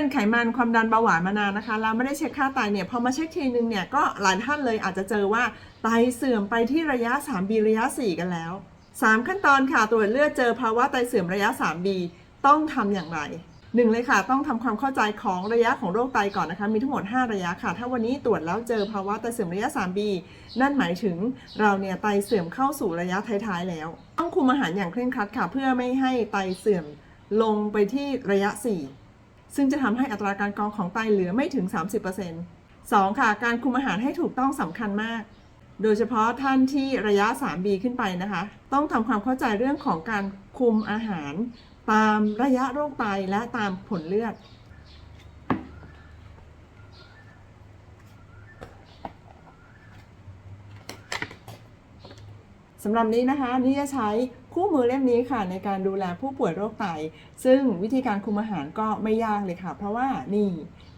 เป็นไขมันความดันเบาหวานมานานนะคะแล้วไม่ได้เช็คค่าไตเนี่ยพอมาเช็คทีนึงเนี่ยก็หลายท่านเลยอาจจะเจอว่าไตเสื่อมไปที่ระยะ 3B ระยะ 4 กันแล้ว 3 ขั้นตอนค่ะตรวจเลือดเจอภาวะไตเสื่อมระยะ 3B ต้องทำอย่างไรหนึ่งเลยค่ะ ต้องทำความเข้าใจของระยะของโรคไตก่อนนะคะ มีทั้งหมด 5 ระยะค่ะ ถ้าวันนี้ตรวจแล้วเจอภาวะไตเสื่อมระยะ 3B นั่นหมายถึงเราเนี่ยไตเสื่อมเข้าสู่ระยะท้ายๆแล้ว ต้องคุมอาหารอย่างเคร่งครัดค่ะ เพื่อไม่ให้ไตเสื่อมลงไปที่ระยะ 4 ซึ่งจะทำให้อัตราการกรองของไตเหลือไม่ถึง 30% 2. ค่ะ การคุมอาหารให้ถูกต้องสำคัญมาก โดยเฉพาะท่านที่ระยะ 3B ขึ้นไปนะคะ ต้องทำความเข้าใจเรื่องของการคุมอาหาร ตามระยะโรคไตและตามผลเลือด สำหรับนี้นะคะนี่จะใช้คู่มือเล่มนี้ค่ะ ในการดูแลผู้ป่วยโรคไต ซึ่งวิธีการคุมอาหารก็ไม่ยากเลยค่ะ เพราะว่านี่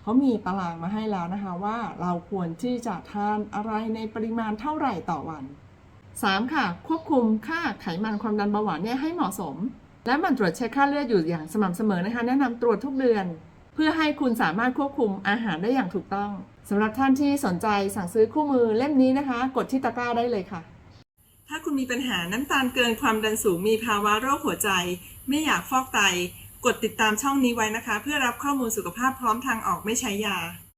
เขามีตารางมาให้แล้วนะคะว่าเราควรที่จะทานอะไรในปริมาณเท่าไหร่ต่อวัน 3. ค่ะ ควบคุมค่าไขมันความดันเบาหวานเนี่ยให้เหมาะสม และมันตรวจเช็คค่าเลือดอยู่อย่างสม่ำเสมอนะคะ แนะนำตรวจทุกเดือน เพื่อให้คุณสามารถควบคุมอาหารได้อย่างถูกต้องสำหรับท่านที่สนใจสั่งซื้อคู่มือเล่มนี้นะคะ กดที่ตะกร้าได้เลยค่ะ ถ้าคุณมีปัญหาน้ำตาลเกินความดันสูงมีภาวะโรคหัวใจ ไม่อยากฟอกไต กดติดตามช่องนี้ไว้นะคะ เพื่อรับข้อมูลสุขภาพพร้อมทางออกไม่ใช้ยา